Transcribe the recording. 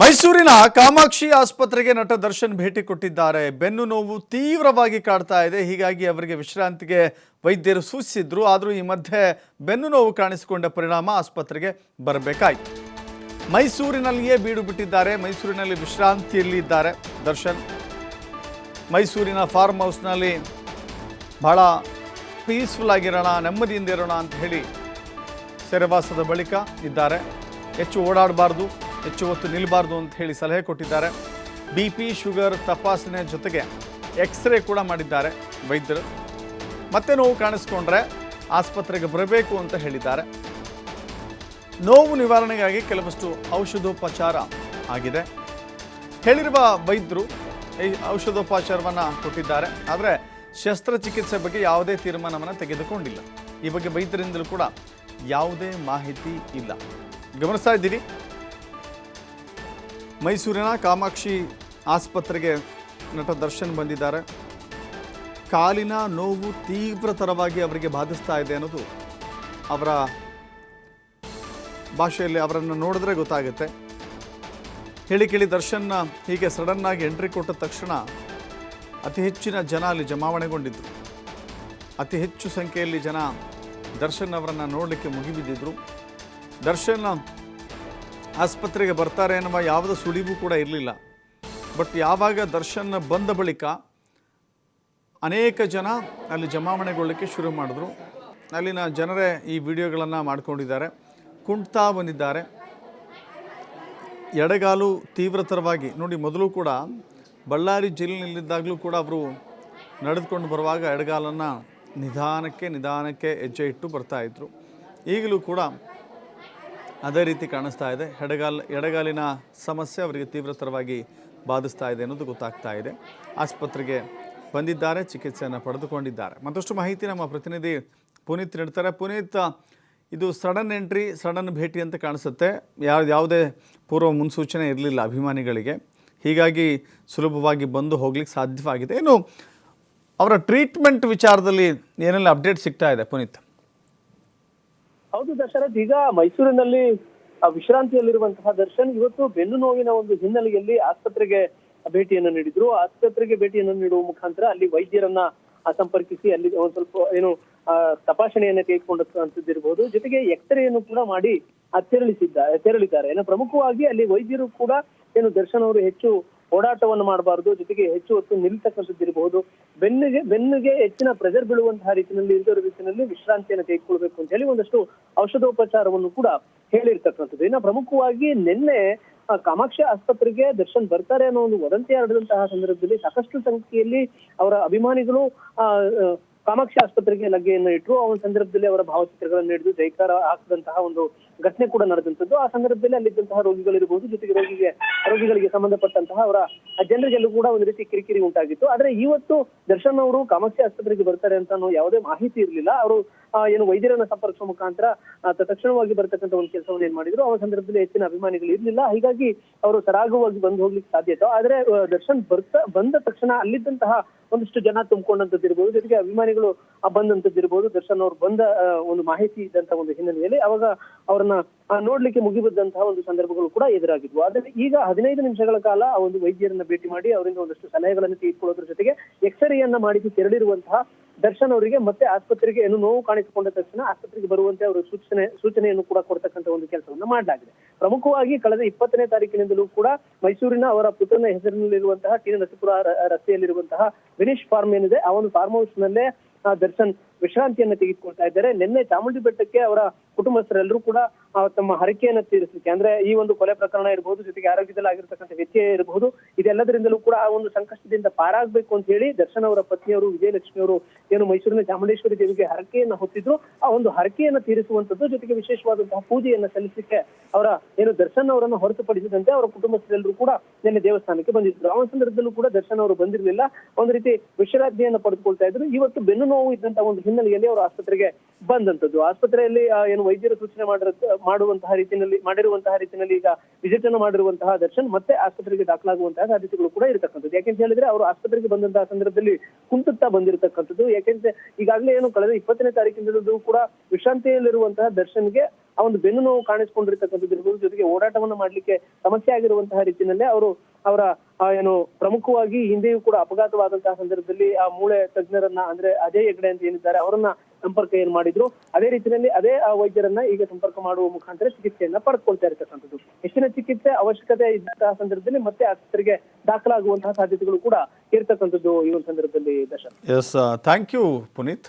ಮೈಸೂರಿನ ಕಾಮಾಕ್ಷಿ ಆಸ್ಪತ್ರೆಗೆ ನಟ ದರ್ಶನ್ ಭೇಟಿ ಕೊಟ್ಟಿದ್ದಾರೆ. ಬೆನ್ನು ನೋವು ತೀವ್ರವಾಗಿ ಕಾಡ್ತಾ ಇದೆ. ಹೀಗಾಗಿ ಅವರಿಗೆ ವಿಶ್ರಾಂತಿಗೆ ವೈದ್ಯರು ಸೂಚಿಸಿದ್ರು. ಆದರೂ ಈ ಮಧ್ಯೆ ಬೆನ್ನು ನೋವು ಕಾಣಿಸಿಕೊಂಡ ಪರಿಣಾಮ ಆಸ್ಪತ್ರೆಗೆ ಬರಬೇಕಾಯಿತು. ಮೈಸೂರಿನಲ್ಲಿಯೇ ಬೀಡು ಬಿಟ್ಟಿದ್ದಾರೆ. ಮೈಸೂರಿನಲ್ಲಿ ವಿಶ್ರಾಂತಿಯಲ್ಲಿ ಇದ್ದಾರೆ ದರ್ಶನ್. ಮೈಸೂರಿನ ಫಾರ್ಮ್ ಹೌಸ್ನಲ್ಲಿ ಬಹಳ ಪೀಸ್ಫುಲ್ ಆಗಿರೋಣ, ನೆಮ್ಮದಿಯಿಂದ ಇರೋಣ ಅಂತ ಹೇಳಿ ಸೆರೆವಾಸದ ಬಳಿಕ ಇದ್ದಾರೆ. ಹೆಚ್ಚು ಓಡಾಡಬಾರ್ದು, ಹೆಚ್ಚು ಹೊತ್ತು ನಿಲ್ಲಬಾರ್ದು ಅಂತ ಹೇಳಿ ಸಲಹೆ ಕೊಟ್ಟಿದ್ದಾರೆ. ಬಿ ಪಿ ಶುಗರ್ ತಪಾಸಣೆ ಜೊತೆಗೆ ಎಕ್ಸ್ರೇ ಕೂಡ ಮಾಡಿದ್ದಾರೆ ವೈದ್ಯರು. ಮತ್ತೆ ನೋವು ಕಾಣಿಸ್ಕೊಂಡ್ರೆ ಆಸ್ಪತ್ರೆಗೆ ಬರಬೇಕು ಅಂತ ಹೇಳಿದ್ದಾರೆ. ನೋವು ನಿವಾರಣೆಗಾಗಿ ಕೆಲವಷ್ಟು ಔಷಧೋಪಚಾರ ಆಗಿದೆ. ಹೇಳಿರುವ ವೈದ್ಯರು ಈ ಔಷಧೋಪಚಾರವನ್ನು ಕೊಟ್ಟಿದ್ದಾರೆ. ಆದರೆ ಶಸ್ತ್ರಚಿಕಿತ್ಸೆ ಬಗ್ಗೆ ಯಾವುದೇ ತೀರ್ಮಾನವನ್ನು ತೆಗೆದುಕೊಂಡಿಲ್ಲ. ಈ ಬಗ್ಗೆ ವೈದ್ಯರಿಂದಲೂ ಕೂಡ ಯಾವುದೇ ಮಾಹಿತಿ ಇಲ್ಲ. ಗಮನಿಸ್ತಾ ಇದ್ದೀರಿ? ಮೈಸೂರಿನ ಕಾಮಾಕ್ಷಿ ಆಸ್ಪತ್ರೆಗೆ ನಟ ದರ್ಶನ್ ಬಂದಿದ್ದಾರೆ. ಕಾಲಿನ ನೋವು ತೀವ್ರತರವಾಗಿ ಅವರಿಗೆ ಬಾಧಿಸ್ತಾ ಇದೆ ಅನ್ನೋದು ಅವರ ಭಾಷೆಯಲ್ಲಿ ಅವರನ್ನು ನೋಡಿದ್ರೆ ಗೊತ್ತಾಗುತ್ತೆ. ಹೇಳಿ ಕೇಳಿ ದರ್ಶನ್ನ ಹೀಗೆ ಸಡನ್ನಾಗಿ ಎಂಟ್ರಿ ಕೊಟ್ಟ ತಕ್ಷಣ ಅತಿ ಹೆಚ್ಚಿನ ಜನ ಅಲ್ಲಿ ಜಮಾವಣೆಗೊಂಡಿದ್ದರು ಅತಿ ಹೆಚ್ಚು ಸಂಖ್ಯೆಯಲ್ಲಿ ಜನ ದರ್ಶನ್ ಅವರನ್ನು ನೋಡಲಿಕ್ಕೆ ಮುಗಿಬಿದ್ದಿದ್ರು. ದರ್ಶನ್ ಆಸ್ಪತ್ರೆಗೆ ಬರ್ತಾರೆ ಎನ್ನುವ ಯಾವುದೇ ಸುಳಿವು ಕೂಡ ಇರಲಿಲ್ಲ. ಬಟ್ ಯಾವಾಗ ದರ್ಶನ್ ಬಂದ ಬಳಿಕ ಅನೇಕ ಜನ ಅಲ್ಲಿ ಜಮಾವಣೆಗೊಳ್ಳಲಿಕ್ಕೆ ಶುರು ಮಾಡಿದ್ರು. ಅಲ್ಲಿನ ಜನರೇ ಈ ವಿಡಿಯೋಗಳನ್ನು ಮಾಡ್ಕೊಂಡಿದ್ದಾರೆ. ಕುಂಟ್ತಾ ಬಂದಿದ್ದಾರೆ. ಎಡಗಾಲು ತೀವ್ರತರವಾಗಿ ನೋಡಿ ಮೊದಲು ಕೂಡ ಬಳ್ಳಾರಿ ಜಿಲ್ಲೆಯಲ್ಲಿದ್ದಾಗಲೂ ಕೂಡ ಅವರು ನಡೆದುಕೊಂಡು ಬರುವಾಗ ಎಡಗಾಲನ್ನು ನಿಧಾನಕ್ಕೆ ನಿಧಾನಕ್ಕೆ ಹೆಜ್ಜೆ ಇಟ್ಟು ಬರ್ತಾ ಇದ್ರು. ಈಗಲೂ ಕೂಡ ಅದೇ ರೀತಿ ಕಾಣಿಸ್ತಾ ಇದೆ. ಎಡಗಾಲ್, ಎಡಗಾಲಿನ ಸಮಸ್ಯೆ ಅವರಿಗೆ ತೀವ್ರತರವಾಗಿ ಬಾಧಿಸ್ತಾ ಇದೆ ಅನ್ನೋದು ಗೊತ್ತಾಗ್ತಾ ಇದೆ. ಆಸ್ಪತ್ರೆಗೆ ಬಂದಿದ್ದಾರೆ, ಚಿಕಿತ್ಸೆಯನ್ನು ಪಡೆದುಕೊಂಡಿದ್ದಾರೆ. ಮತ್ತಷ್ಟು ಮಾಹಿತಿ ನಮ್ಮ ಪ್ರತಿನಿಧಿ ಪುನೀತ್ ನೀಡ್ತಾರೆ. ಪುನೀತ್, ಇದು ಸಡನ್ ಎಂಟ್ರಿ, ಸಡನ್ ಭೇಟಿ ಅಂತ ಕಾಣಿಸುತ್ತೆ. ಯಾವ ಯಾವುದೇ ಪೂರ್ವ ಮುನ್ಸೂಚನೆ ಇರಲಿಲ್ಲ ಅಭಿಮಾನಿಗಳಿಗೆ. ಹೀಗಾಗಿ ಸುಲಭವಾಗಿ ಬಂದು ಹೋಗ್ಲಿಕ್ಕೆ ಸಾಧ್ಯವಾಗಿದೆ. ಏನು, ಅವರ ಟ್ರೀಟ್ಮೆಂಟ್ ವಿಚಾರದಲ್ಲಿ ಏನೆಲ್ಲ ಅಪ್ಡೇಟ್ ಸಿಗ್ತಾ ಇದೆ ಪುನೀತ್? ಹೌದು ದಶರಥ್, ಈಗ ಮೈಸೂರಿನಲ್ಲಿ ವಿಶ್ರಾಂತಿಯಲ್ಲಿರುವಂತಹ ದರ್ಶನ್ ಇವತ್ತು ಬೆನ್ನು ನೋವಿನ ಒಂದು ಹಿನ್ನೆಲೆಯಲ್ಲಿ ಆಸ್ಪತ್ರೆಗೆ ಭೇಟಿಯನ್ನು ನೀಡಿದ್ರು. ಆಸ್ಪತ್ರೆಗೆ ಭೇಟಿಯನ್ನು ನೀಡುವ ಮುಖಾಂತರ ಅಲ್ಲಿ ವೈದ್ಯರನ್ನ ಸಂಪರ್ಕಿಸಿ ಅಲ್ಲಿ ಒಂದ್ ಸ್ವಲ್ಪ ಏನು ತಪಾಸಣೆಯನ್ನ ತೆಗೆದುಕೊಂಡಂತದ್ದಿರಬಹುದು ಜೊತೆಗೆ ಎಕ್ಸರೆಯನ್ನು ಕೂಡ ಮಾಡಿ ತೆರಳಿಸಿದ್ದ, ತೆರಳಿದ್ದಾರೆ. ಏನು ಪ್ರಮುಖವಾಗಿ ಅಲ್ಲಿ ವೈದ್ಯರು ಕೂಡ ಏನು ದರ್ಶನ್ ಅವರು ಹೆಚ್ಚು ಓಡಾಟವನ್ನು ಮಾಡಬಾರದು, ಜೊತೆಗೆ ಹೆಚ್ಚು ಹೊತ್ತು ನಿಲ್ತಕ್ಕಂಥದ್ದಿರಬಹುದು. ಬೆನ್ನಿಗೆ ಬೆನ್ನಿಗೆ ಹೆಚ್ಚಿನ ಪ್ರೆಜರ್ ಬೀಳುವಂತಹ ರೀತಿಯಲ್ಲಿ ಇಲ್ಲದ ರೀತಿಯಲ್ಲಿ ವಿಶ್ರಾಂತಿಯನ್ನು ತೆಗೆದುಕೊಳ್ಬೇಕು ಅಂತ ಹೇಳಿ ಒಂದಷ್ಟು ಔಷಧೋಪಚಾರವನ್ನು ಕೂಡ ಹೇಳಿರ್ತಕ್ಕಂಥದ್ದು. ಇನ್ನು ಪ್ರಮುಖವಾಗಿ ನಿನ್ನೆ ಕಾಮಾಕ್ಷಿ ಆಸ್ಪತ್ರೆಗೆ ದರ್ಶನ್ ಬರ್ತಾರೆ ಅನ್ನೋ ಒಂದು ವದಂತಿ ಹರಡಿದಂತಹ ಸಂದರ್ಭದಲ್ಲಿ ಸಾಕಷ್ಟು ಸಂಖ್ಯೆಯಲ್ಲಿ ಅವರ ಅಭಿಮಾನಿಗಳು ಕಾಮಾಕ್ಷಿ ಆಸ್ಪತ್ರೆಗೆ ಲಗ್ಗೆಯನ್ನು ಇಟ್ಟರು. ಆ ಒಂದು ಸಂದರ್ಭದಲ್ಲಿ ಅವರ ಭಾವಚಿತ್ರಗಳನ್ನು ಹಿಡಿದು ಜೈಕಾರ ಹಾಕಿದಂತಹ ಒಂದು ಘಟನೆ ಕೂಡ ನಡೆದಂತದ್ದು ಆ ಸಂದರ್ಭದಲ್ಲಿ ಅಲ್ಲಿದ್ದಂತಹ ರೋಗಿಗಳಿರಬಹುದು ಜೊತೆಗೆ ರೋಗಿಗೆ, ರೋಗಿಗಳಿಗೆ ಸಂಬಂಧಪಟ್ಟಂತಹ ಅವರ ಜನರಿಗೆಲ್ಲೂ ಕೂಡ ಒಂದು ರೀತಿ ಕಿರಿಕಿರಿ ಉಂಟಾಗಿತ್ತು. ಆದ್ರೆ ಇವತ್ತು ದರ್ಶನ್ ಅವರು ಕಾಮಾಕ್ಷಿ ಆಸ್ಪತ್ರೆಗೆ ಬರ್ತಾರೆ ಅಂತ ಯಾವುದೇ ಮಾಹಿತಿ ಇರಲಿಲ್ಲ. ಅವರು ಏನು ವೈದ್ಯರನ್ನ ಸಂಪರ್ಕಿಸುವ ಮುಖಾಂತರ ತಕ್ಷಣವಾಗಿ ಬರ್ತಕ್ಕಂಥ ಒಂದು ಕೆಲಸವನ್ನು ಏನ್ ಮಾಡಿದ್ರು. ಆ ಸಂದರ್ಭದಲ್ಲಿ ಹೆಚ್ಚಿನ ಅಭಿಮಾನಿಗಳು ಇರಲಿಲ್ಲ. ಹೀಗಾಗಿ ಅವರು ಸರಾಗವಾಗಿ ಬಂದು ಹೋಗ್ಲಿಕ್ಕೆ ಸಾಧ್ಯ ಇತ್ತು. ಆದ್ರೆ ದರ್ಶನ್ ಬರ್ತಾ, ಬಂದ ತಕ್ಷಣ ಅಲ್ಲಿದ್ದಂತಹ ಒಂದಿಷ್ಟು ಜನ ತುಂಬಿಕೊಂಡಂತದ್ದಿರ್ಬೋದು ಜೊತೆಗೆ ಅಭಿಮಾನಿಗಳು ಬಂದಂತದ್ದಿರ್ಬೋದು ದರ್ಶನ್ ಅವರು ಬಂದ ಒಂದು ಮಾಹಿತಿ ಇದ್ದಂತ ಒಂದು ಹಿನ್ನೆಲೆಯಲ್ಲಿ ಅವಾಗ ಅವರನ್ನ ಆ, ನೋಡ್ಲಿಕ್ಕೆ ಮುಗಿಬಿದ್ದಂತಹ ಒಂದು ಸಂದರ್ಭಗಳು ಕೂಡ ಎದುರಾಗಿದ್ವು. ಆದರೆ ಈಗ ಹದಿನೈದು ನಿಮಿಷಗಳ ಕಾಲ ಆ ಒಂದು ವೈದ್ಯರನ್ನ ಭೇಟಿ ಮಾಡಿ ಅವರಿಂದ ಒಂದಷ್ಟು ಸಲಹೆಗಳನ್ನು ತೆಗೆದುಕೊಳ್ಳೋದ್ರ ಜೊತೆಗೆ ಎಕ್ಸ್ರೇಯನ್ನ ಮಾಡಿಸಿ ತೆರಳಿರುವಂತಹ ದರ್ಶನ್ ಅವರಿಗೆ ಮತ್ತೆ ಆಸ್ಪತ್ರೆಗೆ ಏನು ನೋವು ಕಾಣಿಸಿಕೊಂಡ ತಕ್ಷಣ ಆಸ್ಪತ್ರೆಗೆ ಬರುವಂತೆ ಅವರು ಸೂಚನೆ ಸೂಚನೆಯನ್ನು ಕೂಡ ಕೊಡ್ತಕ್ಕಂಥ ಒಂದು ಕೆಲಸವನ್ನ ಮಾಡಲಾಗಿದೆ. ಪ್ರಮುಖವಾಗಿ ಕಳೆದ ಇಪ್ಪತ್ತನೇ ತಾರೀಕಿನಿಂದಲೂ ಕೂಡ ಮೈಸೂರಿನ ಅವರ ಪುತ್ರನ ಹೆಸರಿನಲ್ಲಿರುವಂತಹ ಟಿ ನರಸೀಪುರ ರಸ್ತೆಯಲ್ಲಿರುವಂತಹ ವಿನೇಶ್ ಫಾರ್ಮ್ ಏನಿದೆ ಒಂದು ಫಾರ್ಮ್ ಹೌಸ್ ನಲ್ಲೇ ದರ್ಶನ್ ವಿಶ್ರಾಂತಿಯನ್ನ ತೆಗೆದುಕೊಳ್ತಾ ಇದ್ದಾರೆ. ನಿನ್ನೆ ಚಾಮುಂಡಿ ಬೆಟ್ಟಕ್ಕೆ ಅವರ ಕುಟುಂಬಸ್ಥರೆಲ್ಲರೂ ಕೂಡ ತಮ್ಮ ಹರಕೆಯನ್ನು ತೀರಿಸಲಿಕ್ಕೆ, ಅಂದ್ರೆ ಈ ಒಂದು ಕೊಲೆ ಪ್ರಕರಣ ಇರಬಹುದು ಜೊತೆಗೆ ಆರೋಗ್ಯದಲ್ಲಿ ಆಗಿರ್ತಕ್ಕಂಥ ವ್ಯತ್ಯಯ ಇರಬಹುದು ಇದೆಲ್ಲದರಿಂದಲೂ ಕೂಡ ಆ ಒಂದು ಸಂಕಷ್ಟದಿಂದ ಪಾರಾಗಬೇಕು ಅಂತ ಹೇಳಿ ದರ್ಶನ್ ಅವರ ಪತ್ನಿಯವರು, ವಿಜಯಲಕ್ಷ್ಮಿ ಅವರು ಏನು ಮೈಸೂರಿನ ಚಾಮುಂಡೇಶ್ವರಿ ದೇವಿಗೆ ಹರಕೆಯನ್ನ ಹೊತ್ತಿದ್ರು. ಆ ಒಂದು ಹರಕೆಯನ್ನ ತೀರಿಸುವಂತದ್ದು ಜೊತೆಗೆ ವಿಶೇಷವಾದಂತಹ ಪೂಜೆಯನ್ನ ಸಲ್ಲಿಸಲಿಕ್ಕೆ ಅವರ ಏನು ದರ್ಶನ್ ಅವರನ್ನು ಹೊರತುಪಡಿಸಿದಂತೆ ಅವರ ಕುಟುಂಬಸ್ಥರೆಲ್ಲರೂ ಕೂಡ ನಿನ್ನೆ ದೇವಸ್ಥಾನಕ್ಕೆ ಬಂದಿದ್ರು. ಆ ಸಂದರ್ಭದಲ್ಲೂ ಕೂಡ ದರ್ಶನ್ ಅವರು ಬಂದಿರಲಿಲ್ಲ. ಒಂದು ರೀತಿ ವಿಶ್ರಾಂತಿಯನ್ನು ಪಡೆದುಕೊಳ್ತಾ ಇದ್ರು. ಇವತ್ತು ಬೆನ್ನು ನೋವು ಇದ್ದಂತಹ ಒಂದು ಹಿನ್ನೆಲೆಯಲ್ಲಿ ಅವರು ಆಸ್ಪತ್ರೆಗೆ ಬಂದಂತದ್ದು ಆಸ್ಪತ್ರೆಯಲ್ಲಿ ಏನು ವೈದ್ಯರು ಸೂಚನೆ ಮಾಡಿರ ಮಾಡುವಂತಹ ರೀತಿಯಲ್ಲಿ, ಮಾಡಿರುವಂತಹ ರೀತಿಯಲ್ಲಿ ಈಗ ವಿಸಿಟ್ ಅನ್ನು ಮಾಡಿರುವಂತಹ ದರ್ಶನ್ ಮತ್ತೆ ಆಸ್ಪತ್ರೆಗೆ ದಾಖಲಾಗುವಂತಹ ಸಾಧ್ಯತೆಗಳು ಕೂಡ ಇರತಕ್ಕಂಥದ್ದು. ಯಾಕೆಂತ ಹೇಳಿದ್ರೆ ಅವರು ಆಸ್ಪತ್ರೆಗೆ ಬಂದಂತಹ ಸಂದರ್ಭದಲ್ಲಿ ಕುಂಟುತ್ತಾ ಬಂದಿರತಕ್ಕಂಥದ್ದು. ಯಾಕೆಂದ್ರೆ ಈಗಾಗಲೇ ಏನು ಕಳೆದ ಇಪ್ಪತ್ತನೇ ತಾರೀಕಿನಿಂದಲೂ ಕೂಡ ವಿಶ್ರಾಂತಿಯಲ್ಲಿರುವಂತಹ ದರ್ಶನ್ಗೆ ಆ ಒಂದು ಬೆನ್ನು ನೋವು ಕಾಣಿಸಿಕೊಂಡಿರ್ತಕ್ಕಂಥದ್ದು ಇರ್ಬೋದು. ಜೊತೆಗೆ ಓಡಾಟವನ್ನು ಮಾಡಲಿಕ್ಕೆ ಸಮಸ್ಯೆ ಆಗಿರುವಂತಹ ರೀತಿಯಲ್ಲೇ ಅವರು ಅವರ ಏನು ಪ್ರಮುಖವಾಗಿ ಹಿಂದೆಯೂ ಕೂಡ ಅಪಘಾತವಾದಂತಹ ಸಂದರ್ಭದಲ್ಲಿ ಆ ಮೂಳೆ ತಜ್ಞರನ್ನ ಅಂದ್ರೆ ಅಜಯ್ ಹೆಗ್ಡೆ ಅಂತ ಏನಿದ್ದಾರೆ, ಅವರನ್ನ ಸಂಪರ್ಕ ಏನ್ ಮಾಡಿದ್ರು, ಅದೇ ರೀತಿಯಲ್ಲಿ ಅದೇ, ಆ, ವೈದ್ಯರನ್ನ ಈಗ ಸಂಪರ್ಕ ಮಾಡುವ ಮುಖಾಂತರ ಚಿಕಿತ್ಸೆಯನ್ನ ಪಡ್ಕೊಳ್ತಾ ಇರತಕ್ಕಂಥದ್ದು. ಹೆಚ್ಚಿನ ಚಿಕಿತ್ಸೆ ಅವಶ್ಯಕತೆ ಇದ್ದಂತಹ ಸಂದರ್ಭದಲ್ಲಿ ಮತ್ತೆ ಆಸ್ಪತ್ರೆಗೆ ದಾಖಲಾಗುವಂತಹ ಸಾಧ್ಯತೆಗಳು ಕೂಡ ಇರತಕ್ಕಂಥದ್ದು ಈ ಒಂದು ಸಂದರ್ಭದಲ್ಲಿ Darshan. Yes thank you Puneeth